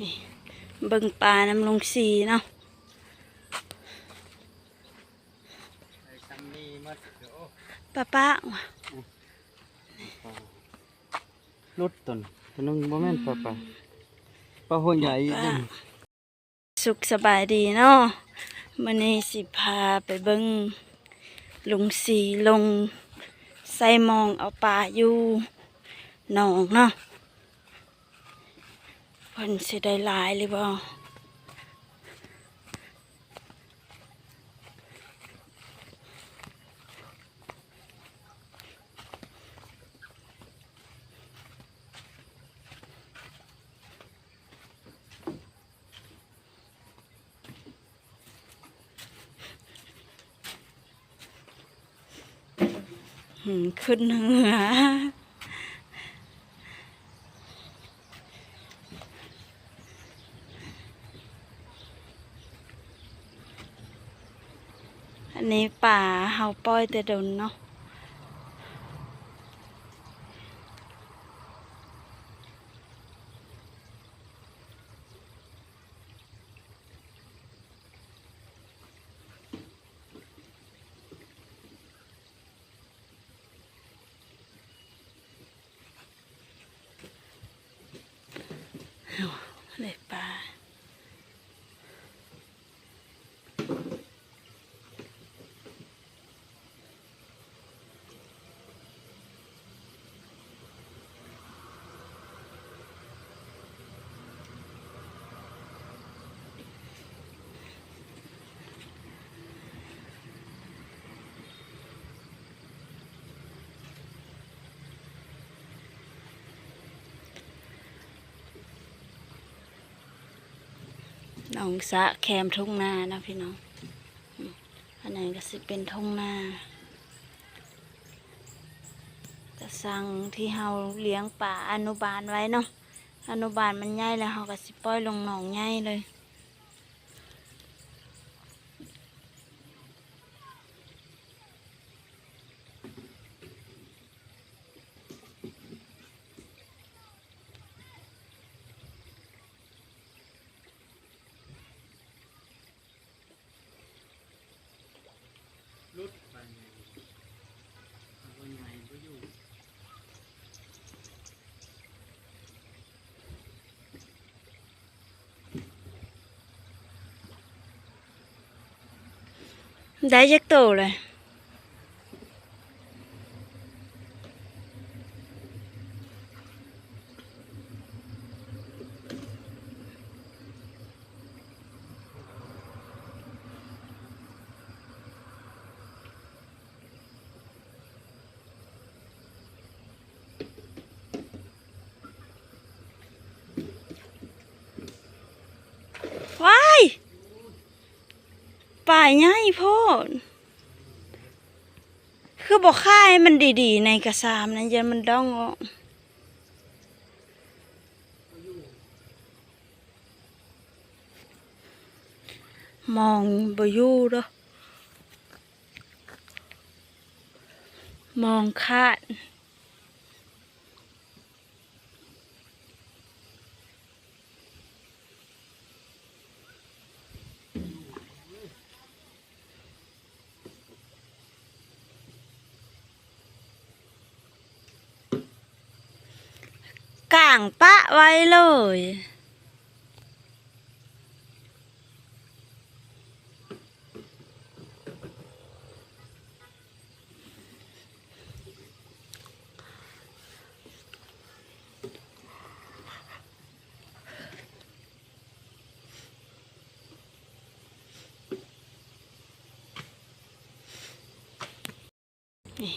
นี่เบิ่งปลาน้ำลงสีเนาะไอ้ซัมนี่มัดเดี๋ยวป้าป้าว่ะรถตนตนนึงบ่แม่นปลาปลาปลาหัวใหญ่อีกป้านี่สุขสบายดีเนาะมื้อนี้สิพาไปเบิ่งลุงสีลงใส่หมองเอาปลาอยู่หนองเนาะ เพิ่นสิได้หลายหรือบ่หืมขึ้นเหนือ อันนี้ป่าเฮาปล่อยแต่ดนเนาะเลยป่าห น้องสะแคมทุ่งนานะพี่น้อง อันนั้นก็สิเป็นทุ่งนาก็สั่งที่เฮาเลี้ยงป่าอนุบาลไว้เนาะ อนุบาลมันใหญ่แล้วเฮาก็สิปล่อยลงหนองใหญ่เลย รถไปหัวใหญ่บ่อยู่ ได้จัก ป่าใหญ่โพดคือบอกค่ายมันดีๆ ในกระซามนะยันมันดองออกมองบอยู่ด้อมองคาด ก่างปะไว้เลยนี่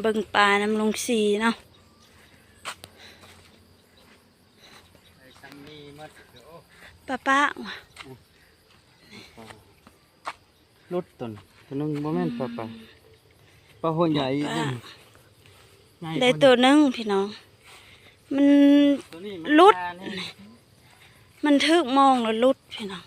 เบิ่งปลาน้ำลงสีเนาะ ไอ้ซัมนี่มัดเดี๋ยว ป้าป้าว่ะรถตนตนนึงบ่แม่นปลาปลาปลาหัวใหญ่อีกนี่ใหญ่ได้กว่าตัวหนึงพี่น้อง มันตัวนี้มันลุดปลานี่มันทึกมองแล้วลุดพี่น้อง